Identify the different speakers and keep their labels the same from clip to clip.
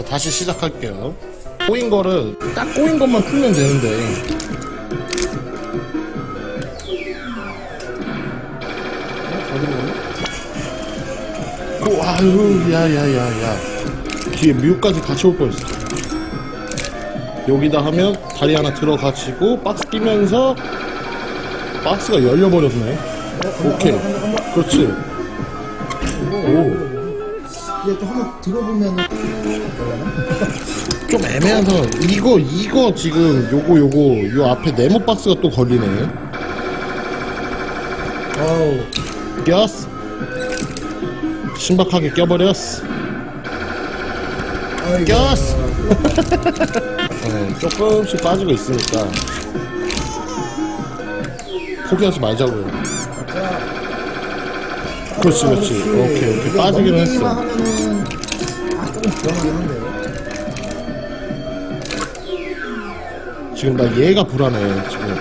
Speaker 1: 자, 다시 시작할게요. 꼬인 거를 딱 꼬인 것만 풀면 되는데. 오, 아유, 야, 야, 야, 야. 뒤에 뮤까지 같이 올 뻔했어. 여기다 하면 다리 하나 들어가지고 박스 끼면서 박스가 열려버렸네. 오케이. 그렇지. 오.
Speaker 2: 이게 또 한번 들어보면은
Speaker 1: 좀 애매한 상황. 이거, 이거 지금 요거, 요거, 요 앞에 네모 박스가 또 걸리네. 어우, 꼈어. 신박하게 껴버렸어.
Speaker 2: 아이고,
Speaker 1: 꼈어. 네, 조금씩 빠지고 있으니까. 포기하지 말자고요.
Speaker 2: 자,
Speaker 1: 그렇지, 그렇지. 오케이, 오케이.
Speaker 2: 넘기기만
Speaker 1: 했어. 지금 나 얘가 불안해 지금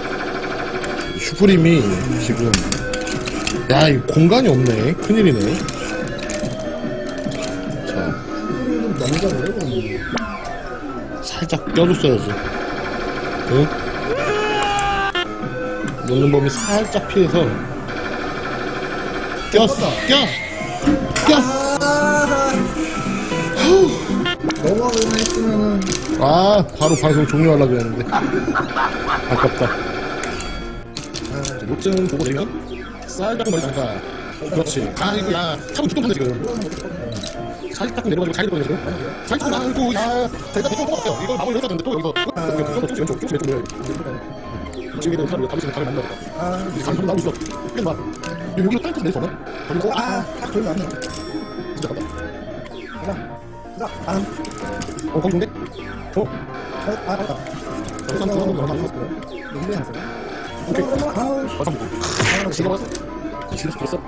Speaker 1: 슈프림이 지금 야 이거 공간이 없네 큰일이네 자
Speaker 2: 좀 넘겨버려 그러면.
Speaker 1: 살짝 껴줬어야지 응? 놓는 범위 살짝 피해서 꼈어. 껴 꼈어
Speaker 2: 아, 넘어가기만 했으면은
Speaker 1: 아 바로 방송 종료하려고 했는데. 아깝다. 요점 보고 내면 살짝 머리 그렇지. 아이고 야 차고 죽겠네 지금. 살짝 내려가지고 잘 내려가지고 살짝 아이고 야 대가 대가 똑같아요. 이걸 마무리 해야 되는데 또 여기서 여기 왼쪽 왼쪽 왼 쪽 왼쪽 지금 사람 담이 지금 감이 안 나와
Speaker 2: 아,
Speaker 1: 이 감이 나오고 있어. 이게 봐 여기로 딸깍 내서 나? 그리고 아
Speaker 2: 아, 딱 돌면 안 돼.
Speaker 1: 진짜 갔다
Speaker 2: 가자, 가자. 아,
Speaker 1: 어 거기 좋은데? 어?
Speaker 2: 아, 아, 아.
Speaker 1: 여기서 한번 한번 한번
Speaker 2: 너무 안 돼.
Speaker 1: 오케이.
Speaker 2: 아우,
Speaker 1: 어서 보고 지금 왔어. 지금 들었어.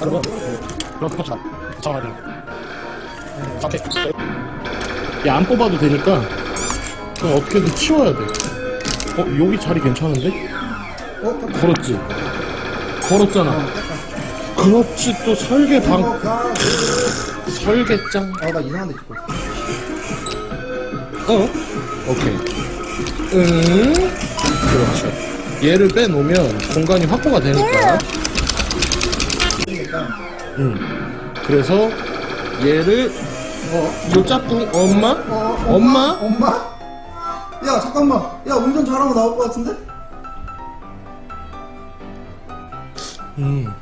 Speaker 1: 그러면 그럼 그거 자 잡아야 돼. 오케이 야안 뽑아도 되니까 그럼 어떻게든 치워야 돼 어 여기 자리 괜찮은데
Speaker 2: 어,
Speaker 1: 걸었지 걸었잖아 그렇지 또 설계방
Speaker 2: 어, 가.
Speaker 1: 설계짱
Speaker 2: 아, 나 이상한 데 찍고 있어.
Speaker 1: 어 오케이 응 그렇죠 얘를 빼놓으면 공간이 확보가 되니까
Speaker 2: 그러니까
Speaker 1: 응. 그래서 얘를 어, 요 짝꿍 엄마?
Speaker 2: 어,
Speaker 1: 엄마?
Speaker 2: 엄마? 야, 잠깐만. 야, 운전 잘하면 나올 것 같은데?
Speaker 1: 음.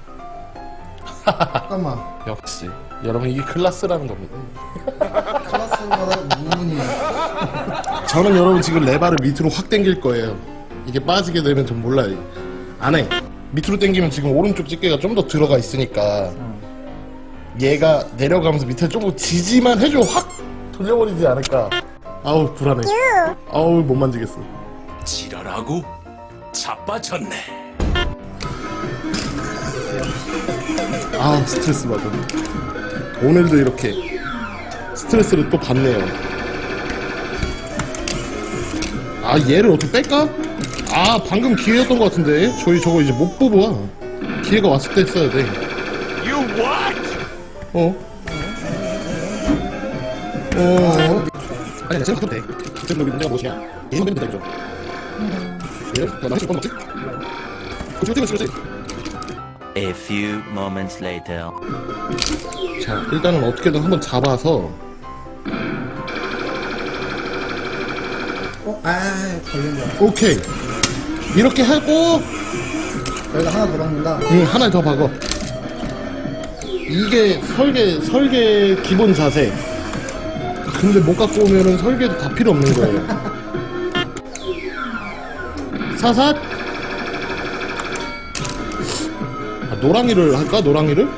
Speaker 2: 잠깐만.
Speaker 1: 역시 여러분 이게 클라스라는 겁니다.
Speaker 2: 클라스마다 무문이야.
Speaker 1: 저는 여러분 지금 레바를 밑으로 확 당길 거예요. 이게 빠지게 되면 전 몰라요. 안 해. 밑으로 당기면 지금 오른쪽 집게가 좀 더 들어가 있으니까 얘가 내려가면서 밑에 조금 지지만 해줘 확 돌려버리지 않을까. 아우 불안해. 아우 못 만지겠어.
Speaker 3: 지랄하고 자빠졌네.
Speaker 1: 아 스트레스 받아 오늘도 이렇게 스트레스를 또 받네요 아 얘를 어떻게 뺄까? 아 방금 기회였던 것 같은데 저희 저거 이제 못 뽑아 기회가 왔을 때 써야 돼
Speaker 3: You what?
Speaker 1: 어? 어? 아니 아니 생각해도 돼 지금 여기 문제가 무엇이냐 얘는 빼면 된다 이죠 얘를 너 나한테 뻔 먹지? 그렇지 그렇지
Speaker 4: A few moments later.
Speaker 1: 자 일단은 어떻게든 한번 잡아서
Speaker 2: 어? 아, 걸린다.
Speaker 1: 오케이 이렇게 하고
Speaker 2: 여기다 하나 더 넣는다.
Speaker 1: 응, 하나 더 박어. 이게 설계, 설계 기본 자세. 근데 못 갖고 오면은 설계도 다 필요 없는 거예요. 사삿! 아, 노랑이를 할까? 노랑이를?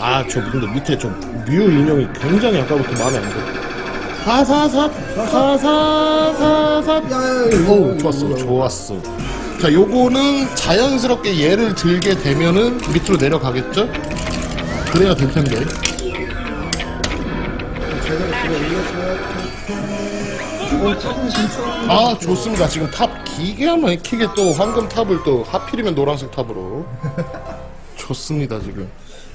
Speaker 2: 아,
Speaker 1: 저 근데 밑에 저 뮤 인형이 굉장히 아까부터 마음에 안 들어. 사사삿! 사사사삿! 오, 좋았어. 좋았어. 자, 요거는 자연스럽게 얘를 들게 되면은 밑으로 내려가겠죠? 그래야 될 텐데. 아, 좋습니다. 지금 탑 기계 막히게 또 황금 탑을 또 하필이면 노란색 탑으로. 좋습니다, 지금.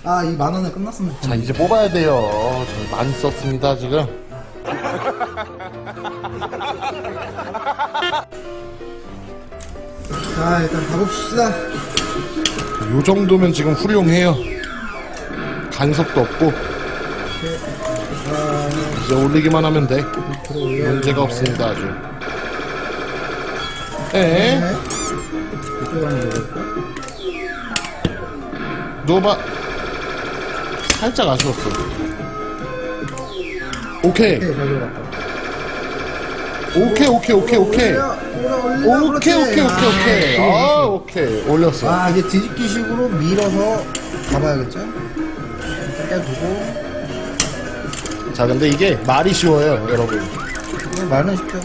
Speaker 2: 아, 이 만 원에 끝났으면
Speaker 1: 자 이제 뽑아야 돼요. 저 많이 썼습니다 지금.
Speaker 2: 자, 일단 가봅시다.
Speaker 1: 요 정도면 지금 훌륭해요. 간섭도 없고 이 제 올리기만 하면 돼. 문제가 없습니다 아주. 에? 누워봐. 살짝 아쉬웠어. 오케이.
Speaker 2: 오케이.
Speaker 1: 오케이, 오케이, 오케이, 오케이. 오케이. 오케이, 오케이.
Speaker 2: 아,
Speaker 1: 아, 오케이. 올렸어.
Speaker 2: 아, 이게 뒤집기식으로 밀어서 잡아야겠죠? 일단 깨두고.
Speaker 1: 자, 근데 이게 말이 쉬워요, 여러분.
Speaker 2: 그냥 말은 쉽죠.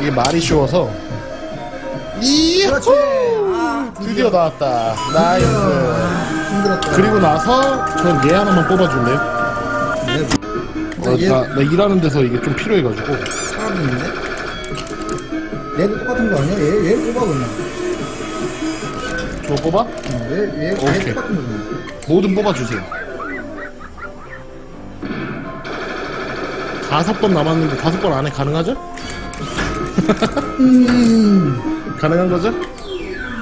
Speaker 1: 이게 말이 쉬워서. 이
Speaker 2: 그렇지. 아,
Speaker 1: 드디어 나왔다. 나이스.
Speaker 2: 아, 힘들었다.
Speaker 1: 그리고 나서 전 얘 하나만 뽑아줄래요?
Speaker 2: 네.
Speaker 1: 어,
Speaker 2: 얘
Speaker 1: 나, 나 일하는 데서 이게 좀 필요해가지고.
Speaker 2: 사람이 있는데? 얘도 똑같은 거 아니야? 얘, 얘 뽑아, 그냥.
Speaker 1: 저거 뽑아?
Speaker 2: 어, 얘, 얘,
Speaker 1: 오케이.
Speaker 2: 얘 똑같은 거.
Speaker 1: 뭐든 뽑아주세요. 다섯 번 남았는데 다섯 번 안에 가능하죠?
Speaker 2: 음,
Speaker 1: 가능한 거죠?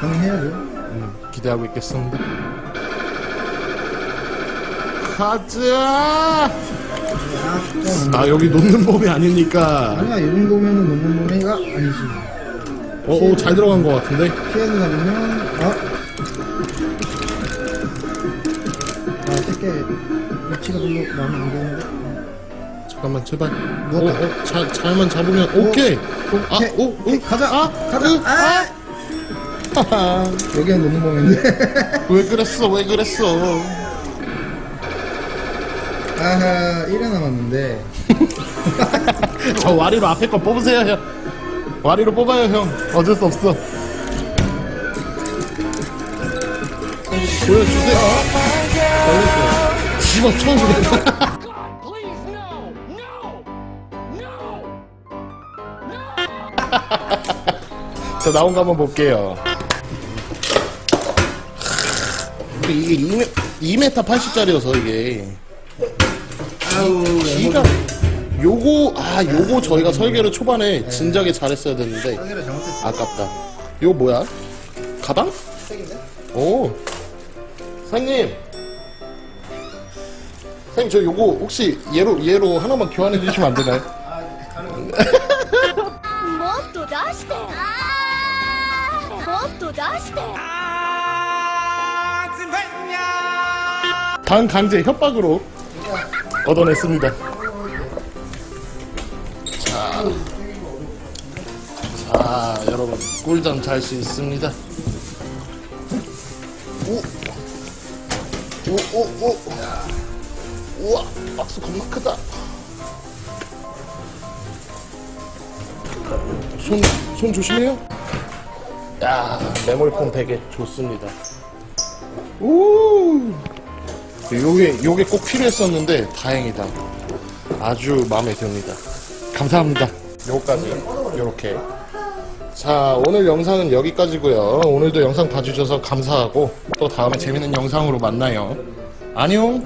Speaker 2: 가능해야죠.
Speaker 1: 기대하고 있겠습니다. 가자!
Speaker 2: 아.
Speaker 1: 아, 여기 놓는 법이 아니니까.
Speaker 2: 아니야, 이 정도면은 놓는 놈이가 아니지.
Speaker 1: 어, 오, 잘 들어간 것 같은데?
Speaker 2: 피해서 잡으면, 아. 아, 새끼, 위치가 별로 마음에 안 드는데.
Speaker 1: 잠깐만, 제발. 어. 어, 자, 잘만 잡으면, 오케이! 아,
Speaker 2: 오케이.
Speaker 1: 오,
Speaker 2: 가자.
Speaker 1: 아,
Speaker 2: 가자.
Speaker 1: 으,
Speaker 2: 아!
Speaker 1: 하하.
Speaker 2: 여기는 놓는 범인데.
Speaker 1: 왜 그랬어, 왜 그랬어.
Speaker 2: 아하, 1회 남았는데.
Speaker 1: 저 와리로 앞에 거 뽑으세요, 형. 와리로 뽑아요, 형. 어쩔 수 없어. 보여주세요. 집어 쳐주겠다. 자, 나온 거 한번 볼게요. 근데 이게 2m, 2m 80짜리여서 이게.
Speaker 2: 아우,
Speaker 1: 기가. 요거, 아, 요거 저희가 설계를 초반에 진작에 잘했어야 됐는데.
Speaker 2: 설계를 잘못했어.
Speaker 1: 아깝다. 이거 뭐야? 가방? 오. 사장님. 사장님, 저 요거 혹시 얘로, 얘로 하나만 교환해 주시면 안 되나요?
Speaker 5: もっと出して もっと出して
Speaker 1: 반강제 협박으로 얻어냈습니다. 자, 자 여러분 꿀잠 잘 수 있습니다. 오, 오, 오, 오, 우와, 박스 겁나 크다. 손, 손 조심해요. 야, 메모리폼 베개 좋습니다. 오. 요게 요게 꼭 필요했었는데 다행이다. 아주 마음에 듭니다. 감사합니다. 요거까지 요렇게. 자 오늘 영상은 여기까지고요. 오늘도 영상 봐주셔서 감사하고 또 다음에 재밌는 영상으로 만나요. 안녕.